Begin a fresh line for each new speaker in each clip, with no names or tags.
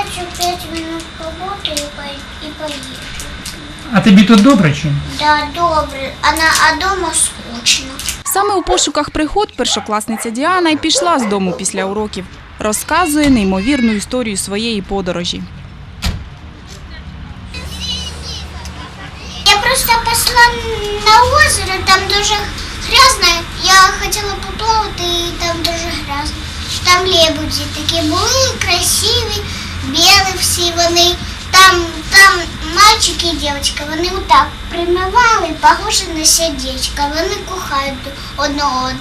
еще пять минут поработаю и поеду.
А тобі тут добре чи?
Да, добре. Она, а дома скучно.
Саме у пошуках пригод першокласниця Діана й пішла з дому після уроків. Розказує неймовірну історію своєї подорожі.
Я просто пошла на озеро, там дуже грязно. Я хотіла поплавати і там дуже грязно. Там лебеді такі були красиві, білі всі вони. Там, там мальчик і дівчинка, вони отак примивали, похожі на сердечко. Вони кохають одне одного.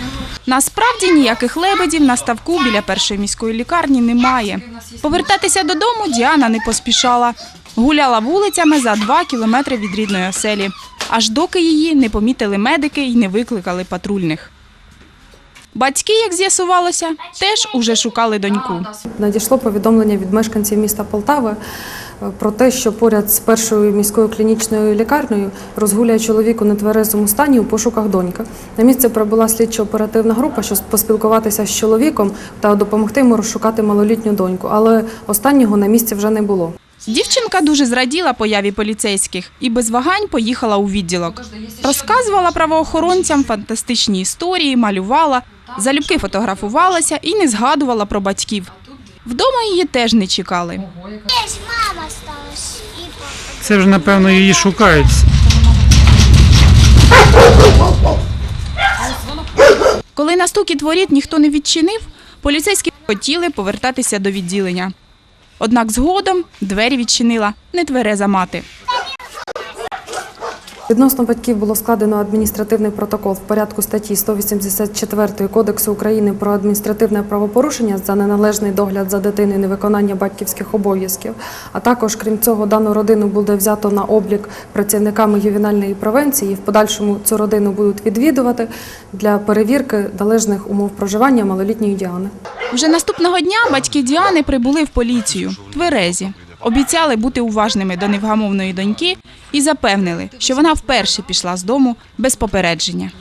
Насправді ніяких лебедів на ставку біля першої міської лікарні немає. Повертатися додому Діана не поспішала. Гуляла вулицями за два кілометри від рідної оселі, аж доки її не помітили медики і не викликали патрульних. Батьки, як з'ясувалося, теж уже шукали доньку.
Надійшло повідомлення від мешканців міста Полтави е, про те, що поряд з першою міською клінічною лікарнею розгуляє чоловік у нетверезому стані у пошуках доньки. На місце прибула слідчо-оперативна група, щоб поспілкуватися з чоловіком та допомогти йому розшукати малолітню доньку, але останнього на місці вже не було.
Дівчинка дуже зраділа появі поліцейських і без вагань поїхала у відділок. Розказувала правоохоронцям фантастичні історії, малювала, залюбки фотографувалася і не згадувала про батьків. Вдома її теж не чекали.
Мама.
Це вже, напевно, її шукають.
Коли на стукіт воріт ніхто не відчинив, поліцейські хотіли повертатися до відділення. Однак згодом двері відчинила нетвереза мати.
Відносно батьків було складено адміністративний протокол в порядку статті 184 Кодексу України про адміністративне правопорушення за неналежний догляд за дитиною невиконання батьківських обов'язків. А також, крім цього, дану родину буде взято на облік працівниками ювенальної превенції. І в подальшому цю родину будуть відвідувати для перевірки належних умов проживання малолітньої Діани.
Вже наступного дня батьки Діани прибули в поліцію тверезі. Обіцяли бути уважними до невгамовної доньки і запевнили, що вона вперше пішла з дому без попередження.